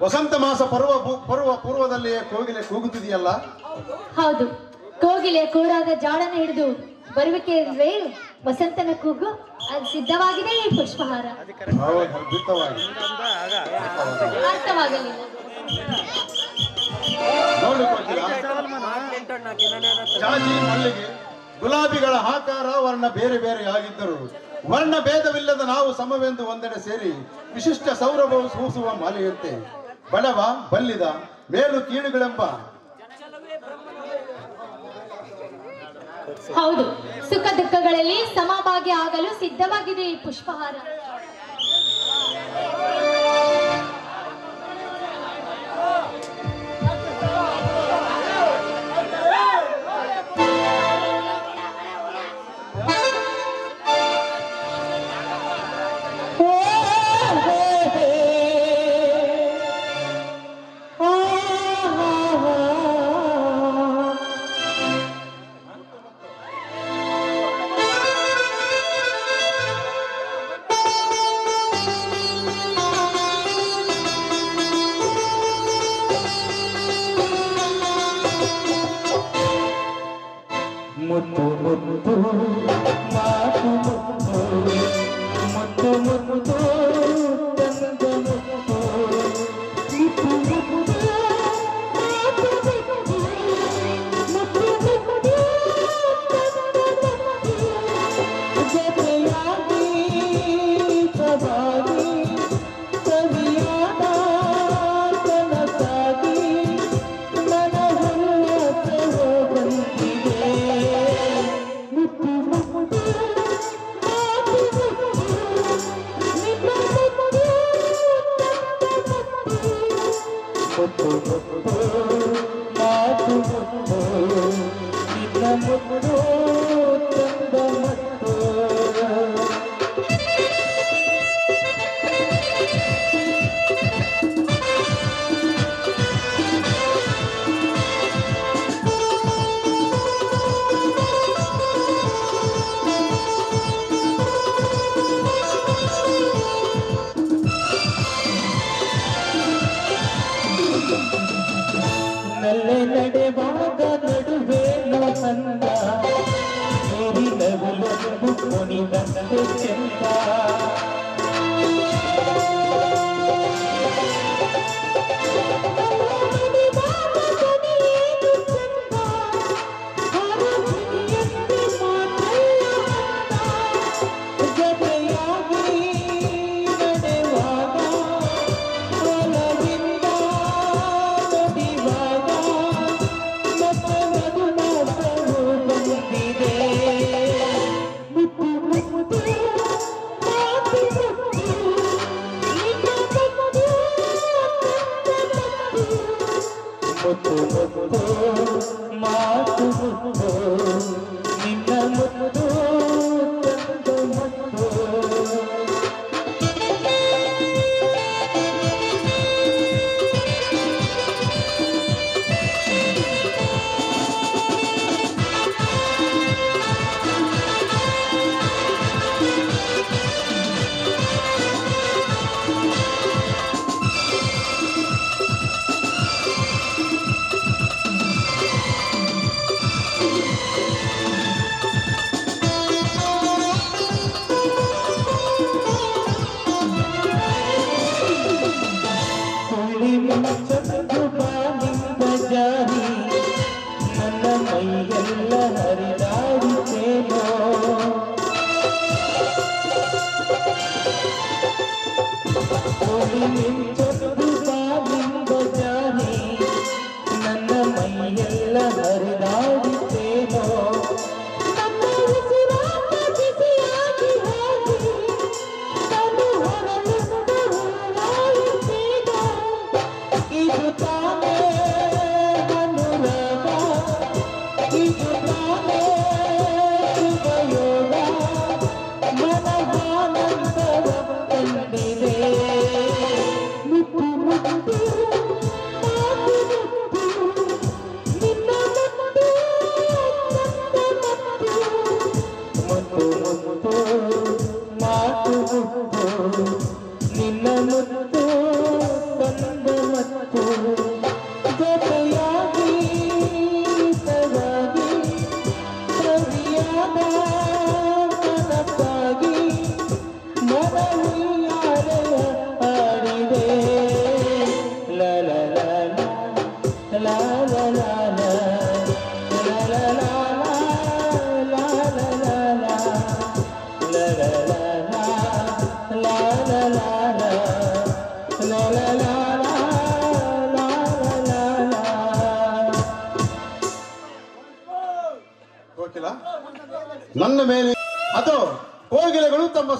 ವಸಂತ್ ಮಾಸ ಪರ್ವ ಪರ್ವ ಪೂರ್ವದಲ್ಲಿಯೇ ಕೋಗಿಲೆ ಕೂಗುತ್ತಿದೆಯಲ್ಲ? ಹೌದು. ಕೋಗಿಲೆ ಕೂರಾದ ಜಾಡನ ಹಿಡಿದು ಬರುವಿಕೆ ಇಲ್ವೇ ವಸಂತನ ಕೂಗು ಅದು ಸಿದ್ಧವಾಗಿದೆ ಈ ಪುಷ್ಪಹಾರ. ಹೌದು ಅದ್ಭುತವಾಗಿ ಅರ್ಥವಾಗಲಿಲ್ಲ. ನೋಡು ಕೋಕಿಲ ಜಾಜಿ ಮಲ್ಲಿಗೆ ಗುಲಾಬಿಗಳ ಆಕಾರ ವರ್ಣ ಬೇರೆ ಬೇರೆ ಆಗಿದ್ದರು. ವರ್ಣ ಭೇದವಿಲ್ಲದ ನಾವು ಸಮವೆಂದು ಒಂದೆಡೆ ಸೇರಿ ವಿಶಿಷ್ಟ ಸೌರಭವು ಸೂಸುವ ಮಾಲೆಯಂತೆ. ಬಡವ ಬಲ್ಲಿದ ಮೇಲು ಕೀಳುಗಳೆಂಬ. ಹೌದು ಸುಖ ದುಃಖಗಳಲ್ಲಿ ಸಮಭಾಗಿ ಆಗಲು ಸಿದ್ಧವಾಗಿದೆ ಈ ಪುಷ್ಪಹಾರ.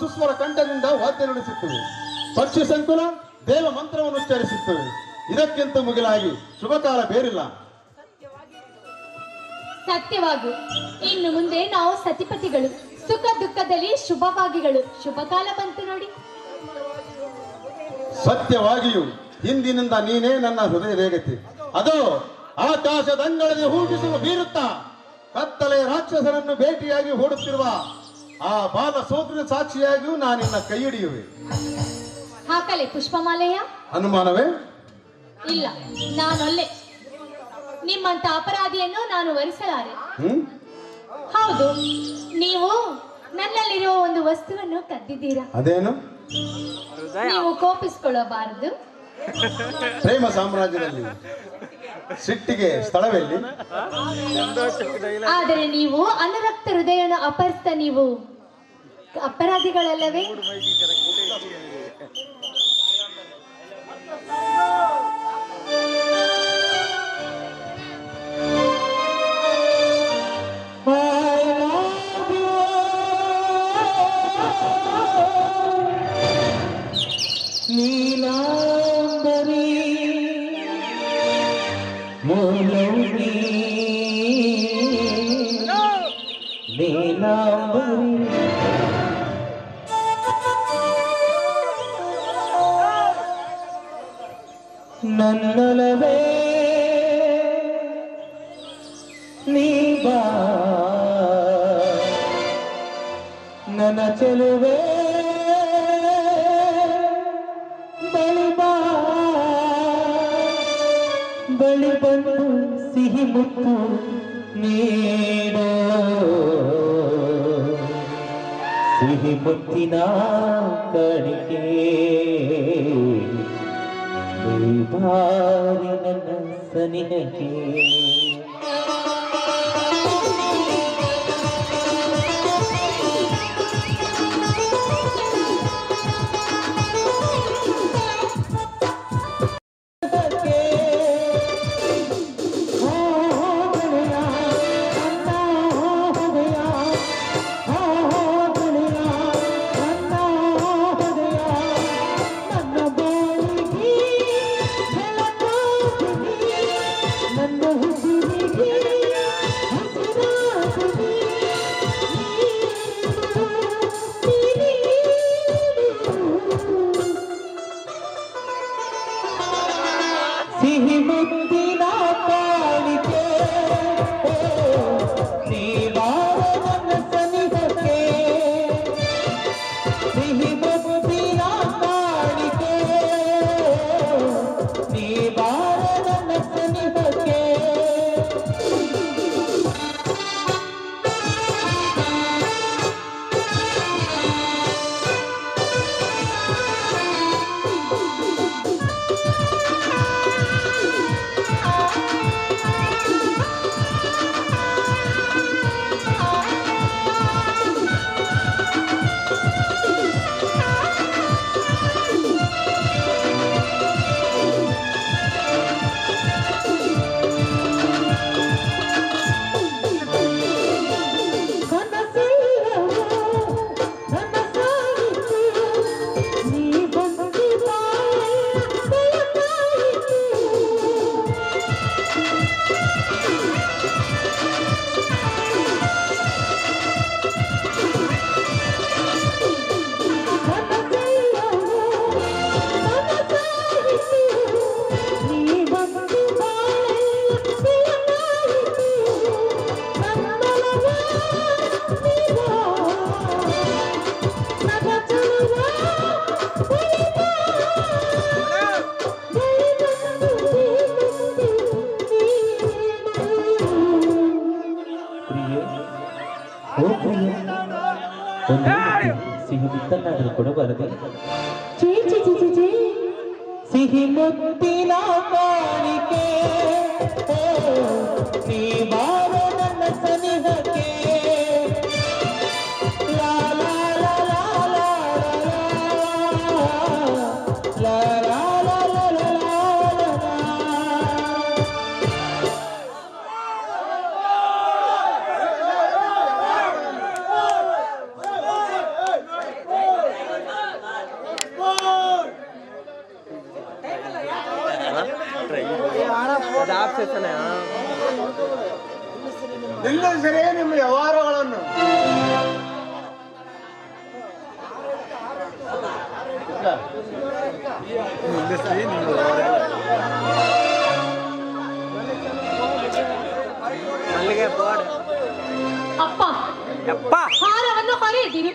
ಸುಸ್ವರ ಕಂಠದಿಂದ ವಾದ್ಯ ನುಡಿಸುತ್ತವೆ ಪಕ್ಷಿ ಸಂಕುಲ ದೇವ ಮಂತ್ರವನ್ನು ಉಚ್ಚರಿಸುತ್ತವೆ ಇದಕ್ಕಿಂತ ಮುಗಿಲಾಗಿ ಶುಭಕಾಲ ಬೇರಿಲ್ಲ. ಸತ್ಯವಾಗು. ಇನ್ನು ಮುಂದೆ ನಾವು ಸತಿಪತಿಗಳು. ಸುಖ ದುಃಖದಲ್ಲಿ ಶುಭವಾಗಿಗಳು ಶುಭ ಕಾಲ ಬಂತು ನೋಡಿ. ಸತ್ಯವಾಗಿಯೂ ಹಿಂದಿನಿಂದ ನೀನೇ ನನ್ನ ಹೃದಯ ರೇಗತಿ ಅದು ಆಕಾಶದಂಗಳಲ್ಲಿ ಹೂಡಿಸಲು ಬೀರುತ್ತ. ಕತ್ತಲೆ ರಾಕ್ಷಸರನ್ನು ಭೇಟಿಯಾಗಿ ಓಡುತ್ತಿರುವ ಆ ಬಾಲ ಸೋದರ ಸಾಕ್ಷಿಯಾಗಿಯೂ ನಾನಿನ್ನ ಕೈ ಹಿಡಿಯುವೆ. ಹಾಕಲೆ ಪುಷ್ಪಮಾಲೆಯ? ಅನುಮಾನವೇ? ಇಲ್ಲ ನಾನೊಲ್ಲೆ. ನಿಮ್ಮಂತ ಅಪರಾಧಿಯನ್ನು ನಾನು ವರಿಸಲಾರೆ. ಹ್ಮ್? ಹೌದು ನೀವು ನನ್ನಲ್ಲಿರುವ ಒಂದು ವಸ್ತುವನ್ನು ಕದ್ದಿದ್ದೀರಾ? ಅದೇನು? ನೀವು ಕೋಪಿಸಿಕೊಳ್ಳಬಾರದು. ಪ್ರೇಮ ಸಾಮ್ರಾಜ್ಯದಲ್ಲಿ. ಸಿಟ್ಟಿಗೆ ಸ್ಥಳವೆಲ್ಲಿ ಆದರೆ ನೀವು ಅನುರಕ್ತ ಹೃದಯನ ಅಪಹರಿಸಿದ ನೀವು. ಅಪರಾಧಿಗಳಲ್ಲವೇ? కన్నులవే. నీ బా నన చెలువే. బలిబా బలిబందు సిహి ముత్తు నీడో. సిహి ముత్తినా కడికే. ಬಾರಿ ನನ್ನ ಸನಿಹಕ್ಕೆ ಸಿಹಿ ಮುತ್ತನ್ನಾದರೂ ಕೊಡಬಾರದೆ ಸಿಹಿ ಮುತ್ತಿನ ಕಾಣಿಕೆ. ನೀ ಬಾರ ನನ್ನ ಸನಿಹಕ್ಕೆ. ಅಲ್ಲಿಗೆ ಬೋರ್ಡ್ ಅಪ್ಪ ಯಪ್ಪ ಹಾರವನ್ನು ಹರಿಯದಿರು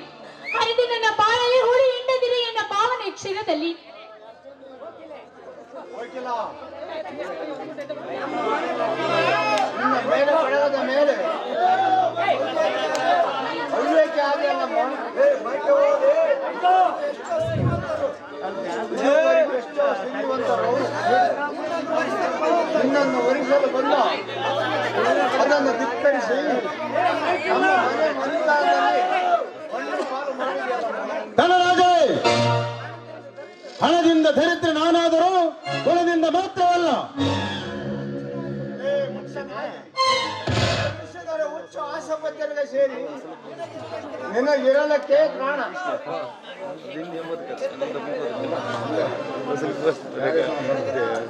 ಹರಿದು ನನ್ನ ಬಾಳಲ್ಲಿ ಹುಳಿ ಹಿಂಡದಿರಿ ಎನ್ನ ಭಾವನೆ ಕ್ಷೀರದಲ್ಲಿ ಹೋಗಿಲ್ಲ ನಿಮ್ಮ ಮೇಲೆ ನಿನಗಿರಲಕ್ಕೆ ಕಾರಣ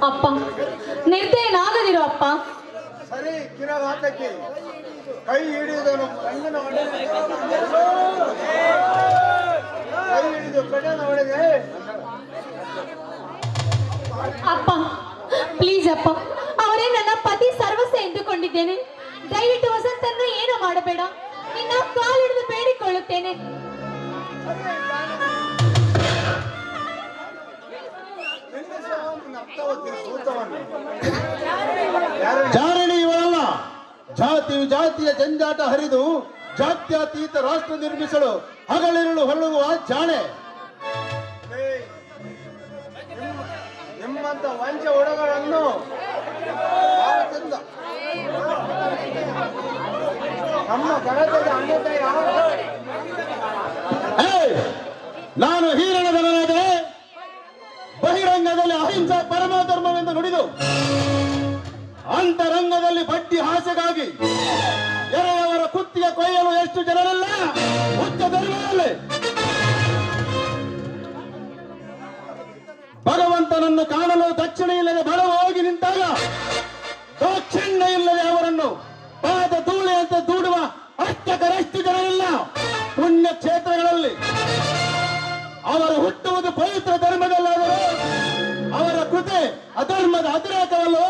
ಅಪ್ಪ ನಿರ್ದಯನಾಗದಿರು ಅಪ್ಪ. ಸರಿ ಕಿರಘಾತಕ್ಕೆ ಕೈ ಹಿಡಿಯುವುದನ್ನು ಕಣ್ಣನ ಒಳಗೆ ಕೈ ಹಿಡಿದು ಕಣ್ಣನ ಒಳಗೆ ಅಪ್ಪ ಪ್ಲೀಸ್ ಅಪ್ಪ ಅವರೇ ನನ್ನ ಪತಿ ಸರ್ವಸ್ವ ಎಂದುಕೊಂಡಿದ್ದೇನೆ. ದಯವಿಟ್ಟು ವಸಂತನ್ನು ಏನು ಮಾಡಬೇಡ. ನಿನ್ನ ಕಾಲಿಡಿದು ಬೇಡಿಕೊಳ್ಳುತ್ತೇನೆ? ಜಾರಣಿ ಇವರಲ್ಲ ಜಾತಿ ಜಾತಿಯ ಜಂಜಾಟ ಹರಿದು ಜಾತ್ಯತೀತ ರಾಷ್ಟ್ರ ನಿರ್ಮಿಸಲು ಹಗಲಿರುಳು ಹೊರಳುವ ಜಾಣೆ ನಿಮ್ಮಂತ ವಂಚ ಹುಡುಗರನ್ನು ನಾನು ಹೀರಣ ಧನರಾದೆ ಬಹಿರಂಗದಲ್ಲಿ ಅಹಿಂಸಾ ಪರಮಧರ್ಮವೆಂದು ನುಡಿದು ಅಂತರಂಗದಲ್ಲಿ ಬಡ್ಡಿ ಹಾಸೆಗಾಗಿ ಎರಡವರ ಕುತ್ತಿಗೆ ಕೊಯ್ಯಲು ಎಷ್ಟು ಜನರಲ್ಲ? ಉಚ್ಚ ಧರ್ಮದಲ್ಲಿ. ಭಗವಂತನನ್ನು ಕಾಣಲು ದಕ್ಷಿಣ ಇಲ್ಲದೆ ಬಲವಾಗಿ ನಿಂತಾಗ ದಾಕ್ಷಿಣ್ಯ ಇಲ್ಲದೆ ಅವರನ್ನು ಧೂಳಿಯಂತೆ ದೂಡುವ ಅಷ್ಟಕರಷ್ಟು ಜನರಿಲ್ಲ ಪುಣ್ಯ ಕ್ಷೇತ್ರಗಳಲ್ಲಿ ಅವರು ಹುಟ್ಟುವುದು ಪವಿತ್ರ ಧರ್ಮದಲ್ಲಾದರೂ ಅವರ ಕೃತೆ ಅಧರ್ಮದ ಅತಿರೇಕವಲ್ಲೋ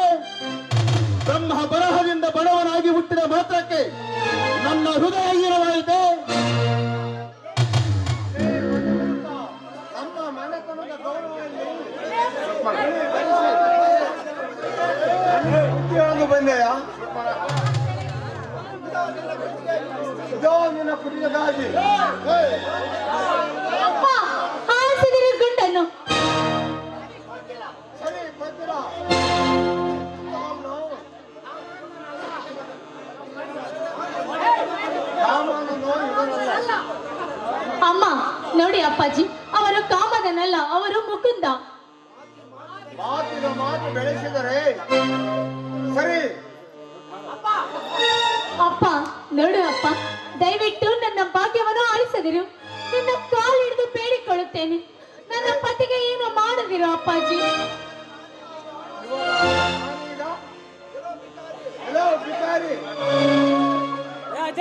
ಬ್ರಹ್ಮ ಬರಹದಿಂದ ಬಡವನಾಗಿ ಹುಟ್ಟಿದ ಮಾತ್ರಕ್ಕೆ ನಮ್ಮ ಹೃದಯ ಹೇಳಲು ಬಂದೆಯ ಹಾರಿಸಿದಿರಿ ಗುಂಡನ್ನು. ಸರಿ ಅಮ್ಮ ನೋಡಿ ಅಪ್ಪಾಜಿ ಅವರು ಕಾಮದನಲ್ಲ ಅವರು ಮುಕುಂದ. ಮಾತಿನ ಮಾತು ಬೆಳೆಸಿದರೆ ಸರಿ. ಅಪ್ಪ ನೋಡು ಅಪ್ಪ ದಯವಿಟ್ಟು ನನ್ನ ಭಾಗ್ಯವನ್ನು ಆಲಿಸದಿರು ನಿನ್ನ ಕಾಲು ಹಿಡಿದು ಬೇಡಿಕೊಳ್ಳುತ್ತೇನೆ. ನನ್ನ ಪತಿಗೆ ಏನು ಮಾಡದಿರು ಅಪ್ಪಾಜಿ? ರಾಜ